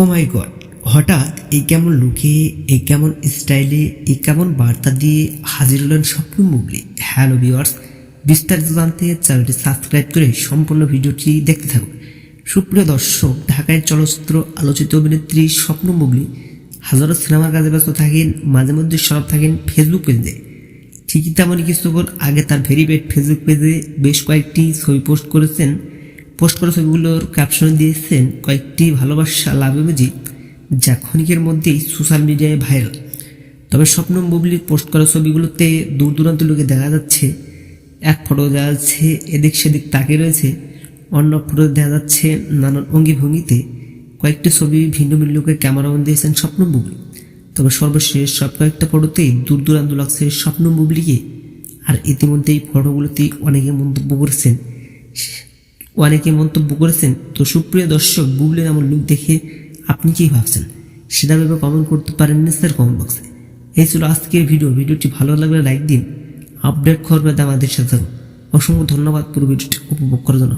ও মাই god হঠাৎ এই কেমন লুকে, এই কেমন স্টাইলে, এই কেমন বার্তা দিয়ে হাজির হলেন স্বপ্ন মুগলি হ্যালো ভিওয়ার্স বিস্তারিত জানতে চ্যানেলটি সাবস্ক্রাইব করে সম্পূর্ণ ভিডিওটি দেখতে থাকুন। সুপ্রিয় দর্শক, ঢাকায় চলচ্চিত্র আলোচিত অভিনেত্রী স্বপ্ন মুগলি হাজারো সিনেমার কাজে ব্যস্ত থাকেন, মাঝে মধ্যে সরব থাকেন ফেসবুক পেজে ঠিকই তেমনই কিছুক্ষণ আগে তার ভেরিফাইড ফেসবুক পেজে বেশ কয়েকটি ছবি পোস্ট করেছেন পোস্ট করা ছবিগুলোর ক্যাপশন দিয়েছেন কয়েকটি ভালোবাসা লাভ ইমোজি যা ক্ষণিকের মধ্যেই সোশ্যাল মিডিয়ায় ভাইরাল তবে স্বপ্ন বুবলির পোস্ট করা ছবিগুলোতে দূর দূরান্ত লোকে দেখা যাচ্ছে, এক ফটো দেখা যাচ্ছে, এদিক সেদিক তাকে রয়েছে, অন্য ফটো দেখা যাচ্ছে নানান অঙ্গি ভঙ্গিতে কয়েকটি ছবি ভিন্ন ভিন্ন লোকের ক্যামেরাবন্দি দিয়েছেন স্বপ্ন বুবলি। তবে সর্বশেষ সব কয়েকটা ফটোতেই দূর দূরান্ত লাগছে স্বপ্ন বুবলিকে, আর ইতিমধ্যেই ফটোগুলোতেই অনেকে মন্তব্য করেছেন। অনেকে মন্তব্য করেছেন, তো সুপ্রিয় দর্শক বুবলির এমন লুক দেখে আপনি কি ভাবছেন? সেটা ভেবে কমেন্ট করতে পারেন না স্যার কমেন্ট বক্সে এই ছিল আজকের ভিডিও। ভিডিওটি ভালো লাগলে লাইক দিন। আপডেট করবে আমাদের সাথে অসংখ্য ধন্যবাদ পুরো ভিডিওটি উপভোগ করার জন্য।